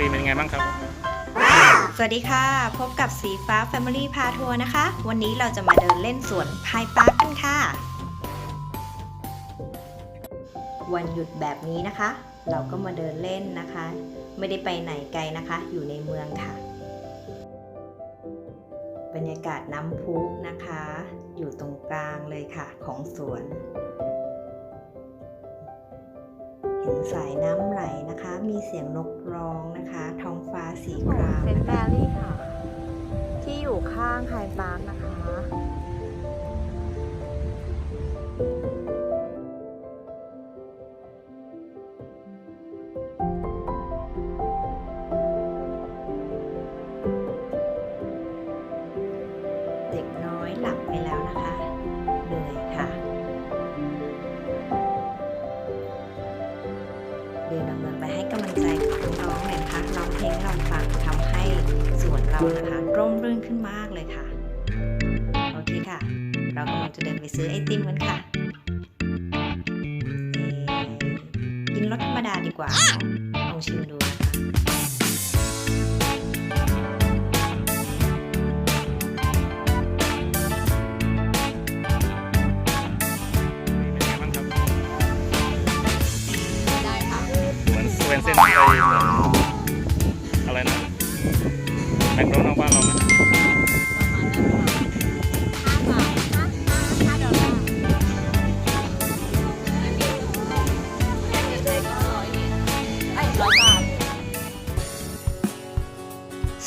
รีเป็นไงบ้างครับ สวัสดีค่ะ พบกับสีฟ้า Family พาทัวร์นะคะ วันนี้เราจะมาเดินเล่นสวนพายปาร์คกันค่ะ วันหยุดแบบนี้นะคะ เราก็มาเดินเล่นนะคะ ไม่ได้ไปไหนไกลนะคะ อยู่ในเมืองค่ะ บรรยากาศน้ำพุนะคะ อยู่ตรงกลางเลยค่ะของสวน เห็นสายน้ำไหลนะคะ มีเสียงนกร้องนะคะ ท้องฟ้าสีครามเซนต์แบรี่ค่ะ ที่อยู่ข้างไฮบาร์คนะคะ เรานะคะ ร่มรื่นขึ้นมากเลยค่ะ โอเคค่ะ เรากำลังจะเดินไปซื้อไอติมกันค่ะเอ่อกินรสธรรมดาดีกว่าเนอะลองชิมดูนะคะเป็นยังไงบ้างครับได้ค่ะเหมือนสเวนเซนไอเหมือน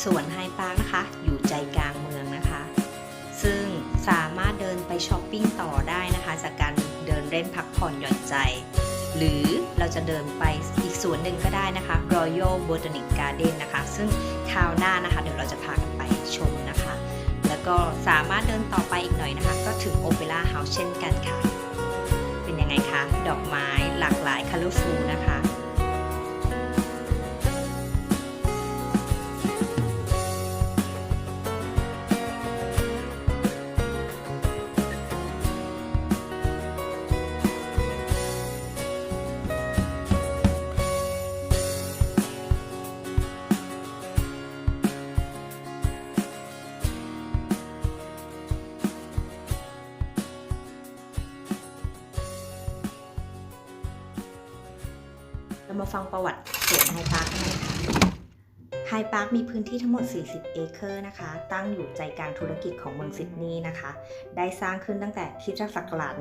สวนไฮพาร์คนะคะ อยู่ใจกลางเมืองนะคะ ซึ่งสามารถเดินไปช้อปปิ้งต่อได้นะคะ จากการเดินเล่นพักผ่อนหย่อนใจ หรือเราจะเดินไปอีกสวนหนึ่งก็ได้นะคะ Royal Botanic Garden นะคะ ซึ่งคราวหน้านะคะ เดี๋ยวเราจะพากันไปชมนะคะ แล้วก็สามารถเดินต่อไปอีกหน่อยนะคะ ก็ถึง Opera House เช่นกันค่ะ เป็นยังไงคะ ดอกไม้หลากหลาย colorful นะคะ เรามาฟังประวัติสวนไฮพาร์คกันเลยค่ะไฮพาร์คมีพื้นที่ทั้งหมด 40 เอเคอร์นะคะ ตั้งอยู่ใจกลางธุรกิจของเมืองซิดนีย์นะคะ ได้สร้างขึ้นตั้งแต่คริสตศักราช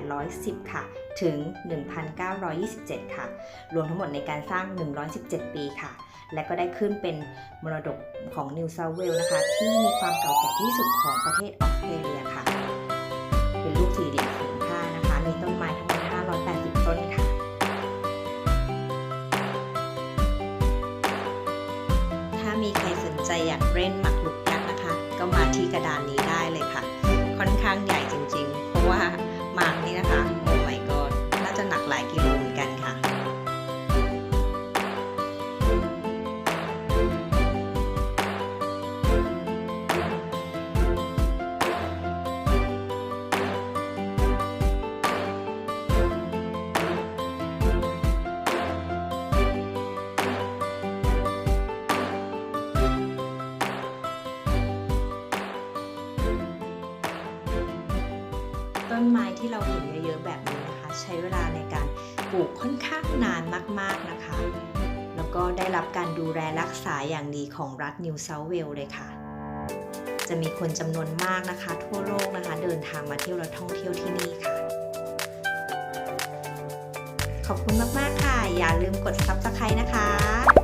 1810 ค่ะ ถึง 1927 ค่ะ รวมทั้งหมดในการสร้าง 117 ปีค่ะ และก็ได้ขึ้นเป็นมรดกของนิวเซาเวลนะคะ ที่มีความเก่าแก่ที่สุดของประเทศออสเตรเลียค่ะ เป็นรูปสี่เหลี่ยมผืนผ้านะคะ มีต้นไม้ทั้ง อยากเล่นหมักลุกกันนะคะ ก็มาที่กระดานนี้ นไม้ที่เราเห็นเยอะๆแบบนี้นะคะ ใช้เวลาในการปลูกค่อนข้างนานมากๆนะคะ แล้วก็ได้รับการดูแลรักษาอย่างดีของรัฐนิวเซาท์เวลเลยค่ะ จะมีคนจำนวนมากนะคะ ทั่วโลกนะคะ เดินทางมาเที่ยวและท่องเที่ยวที่นี่ค่ะ ขอบคุณมากๆค่ะ อย่าลืมกด Subscribe นะคะ